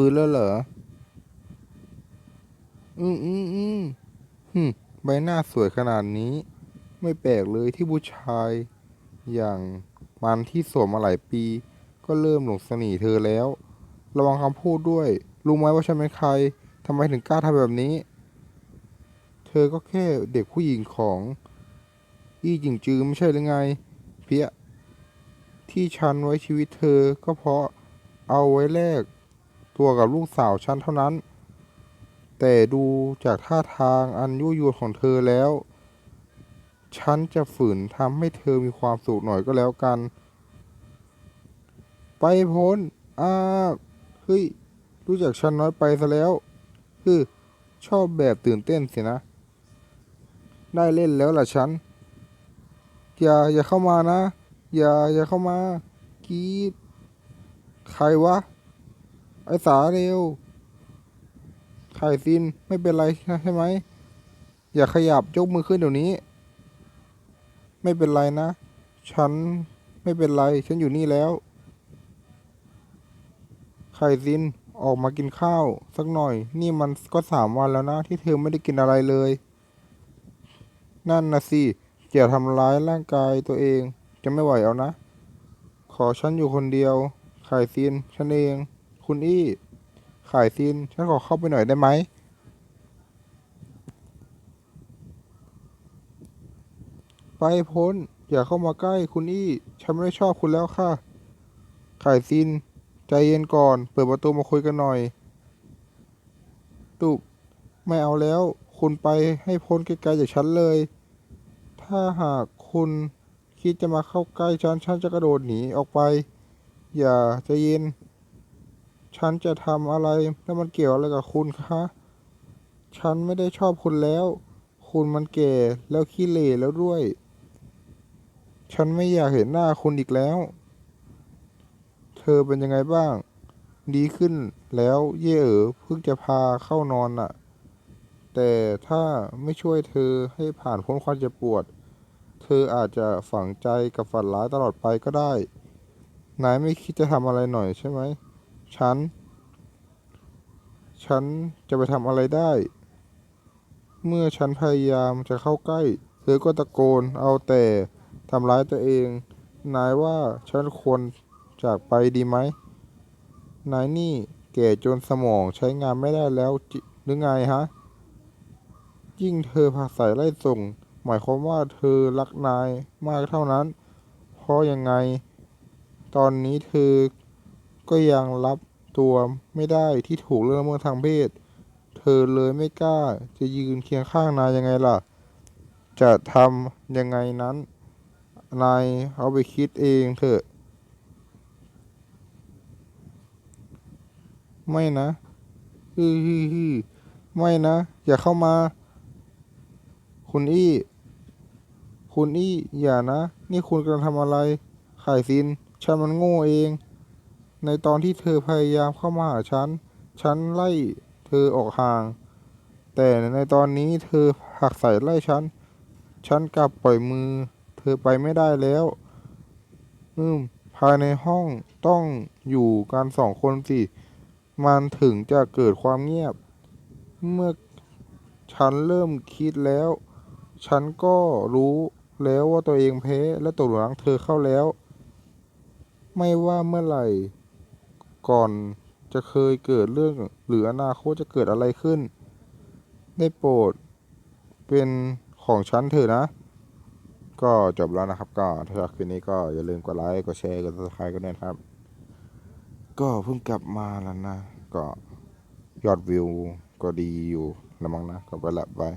ฟื้นแล้วเหรอ อืมอืมอืมหึมใบหน้าสวยขนาดนี้ ไม่แปลกเลยที่ผู้ชาย อย่างมันที่สวมมาหลายปี ก็เริ่มหลงเสน่ห์เธอแล้ว ระวังคำพูดด้วย รู้ไหมว่าฉันเป็นใครทำไมถึงกล้าทำแบบนี้ เธอก็แค่เด็กผู้หญิงของ อี้จิงจือไม่ใช่หรือไง เพียที่ฉันไว้ชีวิตเธอก็เพราะเอาไว้แลก ตัวกับลูกสาวฉันเท่านั้น แต่ดูจากท่าทางอันยั่วยวนของเธอแล้ว ฉันจะฝืนทำให้เธอมีความสุขหน่อยก็แล้วกัน ไปพ้นอ้าเฮ้ย รู้จักฉันน้อยไปซะแล้ว คือชอบแบบตื่นเต้นสินะ ได้เล่นแล้วล่ะฉัน อย่าอย่าเข้ามานะ อย่าอย่าเข้ามา กีดใครวะ ไอสาเร็วไข่ซินไม่เป็นไรใช่ไหม อย่าขยับยกมือขึ้นเดี๋ยวนี้ ไม่เป็นไรนะ ฉันไม่เป็นไร ฉันอยู่นี่แล้ว ไข่ซินออกมากินข้าว สักหน่อย นี่มันก็สามวันแล้วนะ ที่เธอไม่ได้กินอะไรเลย นั่นนะสิอย่าทำร้ายร่างกายตัวเอง จะไม่ไหวเอานะ ขอฉันอยู่คนเดียว ไข่ซินฉันเอง คุณอี้ไข่ซินฉันขอเข้าไปหน่อยได้ไหม ไปพ้น อย่าเข้ามาใกล้คุณอี้ ฉันไม่ได้ชอบคุณแล้วค่ะไข่ซินใจเย็นก่อน เปิดประตูมาคุยกันหน่อย ตุกไม่เอาแล้ว คุณไปให้พ้นไกลๆจากฉันเลย ถ้าหากคุณคิดจะมาเข้าใกล้ฉัน ฉันจะกระโดดหนีออกไป อย่าใจเย็น ฉันจะทำอะไรแล้วมันเกี่ยวอะไรกับคุณคะ ฉันไม่ได้ชอบคุณแล้ว คุณมันแก่แล้วขี้เหร่แล้วด้วย ฉันไม่อยากเห็นหน้าคุณอีกแล้ว เธอเป็นยังไงบ้าง ดีขึ้นแล้วเย่เอ๋อเพิ่งจะพาเข้านอนน่ะ แต่ถ้าไม่ช่วยเธอให้ผ่านพ้นความเจ็บปวด เธออาจจะฝังใจกับฝันร้ายตลอดไปก็ได้ นายไม่คิดจะทำอะไรหน่อยใช่ไหม ฉัน ฉันจะไปทำอะไรได้ เมื่อฉันพยายามจะเข้าใกล้ เธอก็ตะโกนเอาแต่ทำร้ายตัวเอง นายว่าฉันควรจากไปดีไหม นายนี่แก่จนสมองใช้งานไม่ได้แล้วหรือไงฮะ ยิ่งเธอผาใส่ไล่ส่ง หมายความว่าเธอรักนายมากเท่านั้น เพราะยังไง ตอนนี้เธอ ก็ยังรับตัวไม่ได้ที่ถูกเรื่องละเมิดทางเพศ เธอเลยไม่กล้าจะยืนเคียงข้างนายยังไงล่ะ จะทำยังไงนั้น นายเอาไปคิดเองเถอะ ไม่นะฮือฮือฮือไม่นะ อย่าเข้ามา คุณอี้ คุณอี้ อย่านะ นี่คุณกำลังทำอะไร ไข่ซิน ฉันมันโง่เอง ในตอนที่เธอพยายามเข้ามาหาฉัน ฉันไล่เธอออกห่าง แต่ในตอนนี้เธอผักใส่ไล่ฉัน ฉันกลับปล่อยมือ เธอไปไม่ได้แล้ว อืม ภายในห้องต้องอยู่กันสองคนสิ มันถึงจะเกิดความเงียบ เมื่อฉันเริ่มคิดแล้ว ฉันก็รู้แล้วว่าตัวเองแพ้และตกหลังเธอเข้าแล้ว ไม่ว่าเมื่อไหร่ ก่อนจะเคยเกิดเรื่องหรืออนาคตจะเกิดอะไรขึ้น ได้โปรดเป็นของฉันเถอะนะ ก็จบแล้วนะครับก็ถ้าชอบคลิปนี้ก็อย่าลืมกดไลค์กดแชร์กด subscribe กันด้วยนะครับ ก็เพิ่งกลับมาแล้วนะ ก็ยอดวิวก็ดีอยู่ละมั้งนะก็ไปละบาย